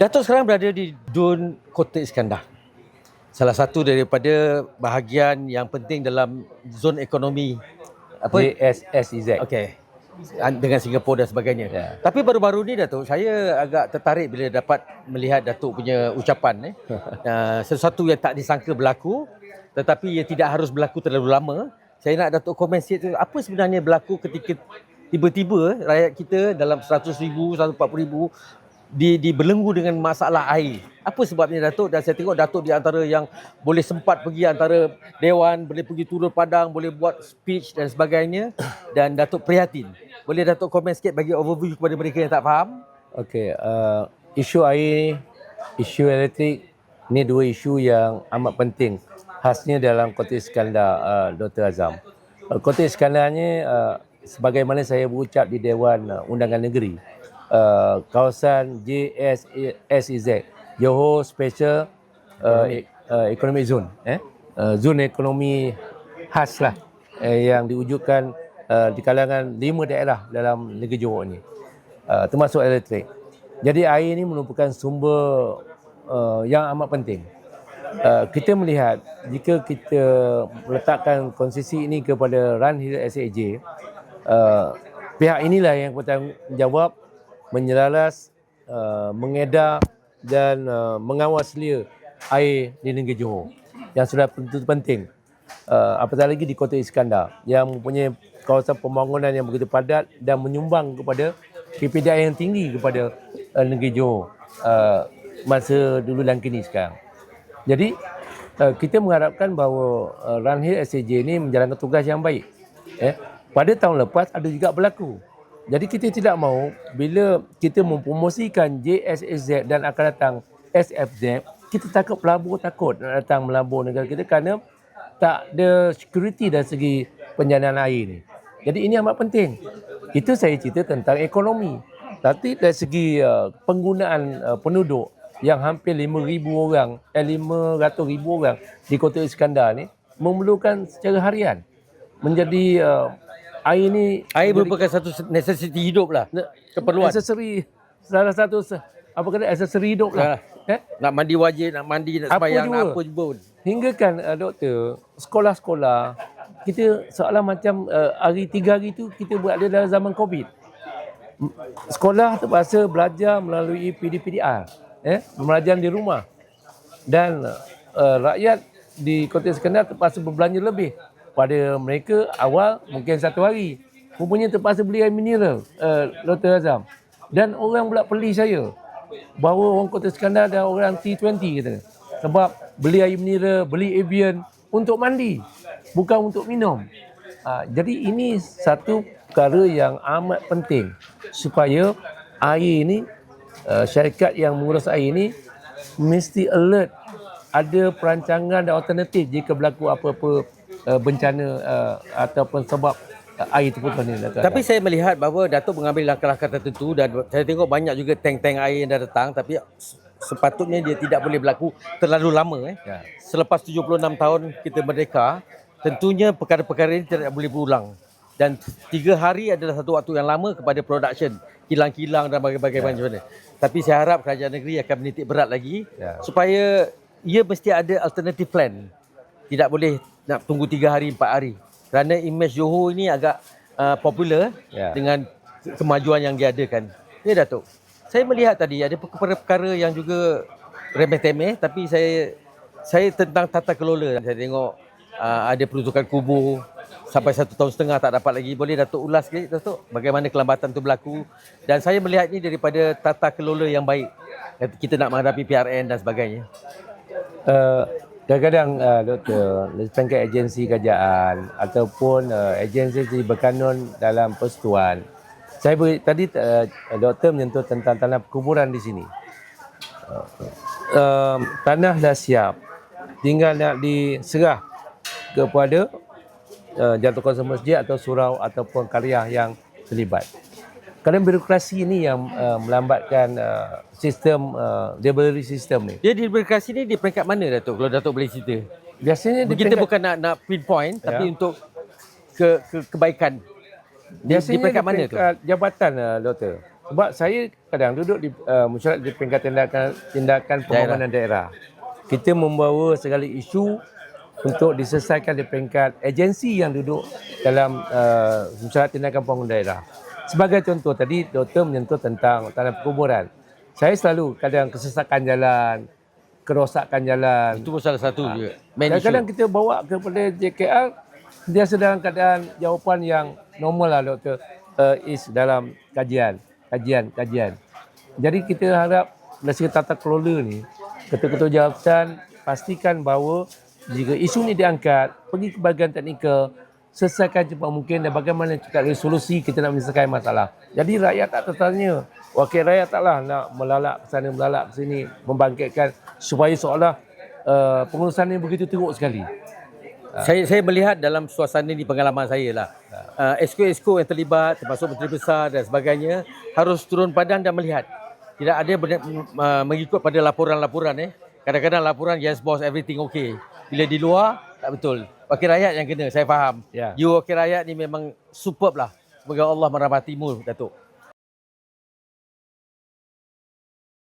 Datuk sekarang berada di Dun Kota Iskandar. Salah satu daripada bahagian yang penting dalam zon ekonomi apa JSSEZ. Okey. An- Dengan Singapura dan sebagainya. Ya. Tapi baru-baru ni Datuk, saya agak tertarik bila dapat melihat Datuk punya ucapan eh. uh, sesuatu yang tak disangka berlaku tetapi ia tidak harus berlaku terlalu lama. Saya nak Datuk komen sikit apa sebenarnya berlaku ketika tiba-tiba rakyat kita dalam 100 ribu, 140 ribu di dibelenggu dengan masalah air. Apa sebabnya Datuk dan saya tengok Datuk di antara yang boleh sempat pergi antara dewan, boleh pergi turun padang, boleh buat speech dan sebagainya dan Datuk prihatin. Boleh Datuk komen sikit bagi overview kepada mereka yang tak faham? Okey, uh, isu air, isu elektrik ni dua isu yang amat penting khasnya dalam Kota Iskandar uh, Dr. Azam. Uh, Kota Iskandar ni uh, sebagaimana saya berucap di Dewan uh, Undangan Negeri, uh, kawasan JSEZ, Johor Special uh, e- uh, Economic Zone, eh? uh, zon ekonomi khas lah eh, yang diwujudkan uh, di kalangan lima daerah dalam negeri Johor ni, uh, termasuk elektrik. Jadi air ini merupakan sumber uh, yang amat penting. Uh, kita melihat jika kita meletakkan konsesi ini kepada Runhill SAJ, uh, pihak inilah yang bertanggungjawab menyelalas, uh, mengedar dan uh, mengawal selia air di negeri Johor yang sudah tentu penting. Uh, apatah lagi di Kota Iskandar yang mempunyai kawasan pembangunan yang begitu padat dan menyumbang kepada PPDI yang tinggi kepada uh, negeri Johor uh, masa dulu dan kini sekarang. Jadi uh, kita mengharapkan bahawa uh, Runhill SAJ ini menjalankan tugas yang baik. Eh, pada tahun lepas ada juga berlaku. Jadi kita tidak mahu bila kita mempromosikan JSSZ dan akan datang SFZ, kita takut pelabur takut nak datang melabur negara kita kerana tak ada security dari segi penjanaan air ni. Jadi ini amat penting. Itu saya cerita tentang ekonomi. Tapi dari segi uh, penggunaan uh, penduduk yang hampir 5,000 orang, eh 500,000 orang di Kota Iskandar ni memerlukan secara harian. Menjadi uh, air ni Air merupakan satu necessity hidup lah. Keperluan. Aksesori salah satu apa kata aksesori hidup lah. Eh? Nak mandi wajib, nak mandi, nak sembahyang, nak apa pun. Hingga kan uh, doktor, sekolah-sekolah kita seolah macam uh, hari tiga hari tu kita berada dalam zaman Covid. Sekolah terpaksa belajar melalui PDPDR, eh, pembelajaran di rumah. Dan uh, rakyat di Kota Iskandar terpaksa berbelanja lebih. Pada mereka awal mungkin satu hari. Rupanya terpaksa beli air mineral, uh, Dr. Azam. Dan orang pula peli saya bahawa orang Kota Iskandar dan orang T20 kata. Sebab beli air mineral, beli Evian untuk mandi, bukan untuk minum. Ha, jadi ini satu perkara yang amat penting supaya air ini, uh, syarikat yang mengurus air ini mesti alert ada perancangan dan alternatif jika berlaku apa-apa uh, bencana uh, ataupun sebab uh, air terputus ni. Tapi saya melihat bahawa Datuk mengambil langkah-langkah tertentu dan saya tengok banyak juga tank-tank air yang dah datang tapi sepatutnya dia tidak boleh berlaku terlalu lama eh. Ya. Selepas 76 tahun kita merdeka, tentunya perkara-perkara ini tidak boleh berulang. Dan tiga hari adalah satu waktu yang lama kepada production, kilang-kilang dan bagai-bagai macam mana. Tapi saya harap kerajaan negeri akan menitik berat lagi Ya. supaya ia mesti ada alternative plan. Tidak boleh nak tunggu tiga hari, empat hari. Kerana image Johor ini agak uh, popular Ya. dengan ke- kemajuan yang diadakan. Ya Datuk. Saya melihat tadi ada perkara-perkara yang juga remeh-temeh tapi saya saya tentang tata kelola. Saya tengok uh, ada peruntukan kubur sampai satu tahun setengah tak dapat lagi. Boleh Datuk ulas sikit Datuk bagaimana kelambatan itu berlaku dan saya melihat ini daripada tata kelola yang baik. Kita nak menghadapi PRN dan sebagainya. Uh, kadang-kadang uh, doktor pangkat agensi kerajaan ataupun uh, agensi yang berkanun dalam persetuan. Saya beri, tadi uh, doktor menyentuh tentang tanah perkuburan di sini. Uh, tanah dah siap. Tinggal nak diserah kepada uh, jatuh kuasa masjid atau surau ataupun karya yang terlibat kerana birokrasi ini yang uh, melambatkan uh, sistem uh, delivery system ni Dia di birokrasi ni di peringkat mana Datuk? Kalau Datuk boleh cerita. Biasanya di Kita peringkat- bukan nak nak pinpoint tapi Ya. untuk ke, ke kebaikan. Di, biasanya di peringkat mana tu? peringkat Jabatan uh, doktor. Sebab saya kadang duduk di uh, mesyuarat di peringkat tindakan tindakan pembangunan daerah. Kita membawa segala isu untuk diselesaikan di peringkat agensi yang duduk dalam uh, mesyuarat tindakan pembangunan daerah. Sebagai contoh tadi doktor menyentuh tentang tanah perkuburan. Saya selalu kadang kesesakan jalan, kerosakan jalan. Itu pun salah satu juga. Main issue. Kadang-kadang kita bawa kepada JKR dia dalam keadaan jawapan yang normal lah doktor uh, is dalam kajian, kajian, kajian. Jadi kita harap dari segi tata kelola ni ketua-ketua jawatan pastikan bahawa jika isu ni diangkat pergi ke bahagian teknikal selesaikan cepat mungkin dan bagaimana cakap resolusi kita nak menyelesaikan masalah. Jadi rakyat tak tertanya. Wakil rakyat taklah nak melalak ke sana melalak ke sini membangkitkan supaya seolah uh, pengurusan ni begitu teruk sekali. Saya saya melihat dalam suasana ni pengalaman saya lah. Uh, esko-esko yang terlibat termasuk menteri besar dan sebagainya harus turun padan dan melihat. Tidak ada benar, uh, mengikut pada laporan-laporan eh. Kadang-kadang laporan yes boss everything okay. Bila di luar tak betul. Wakil rakyat yang kena saya faham. Ya. You wakil rakyat ni memang superb lah. Semoga Allah merahmatimu Datuk.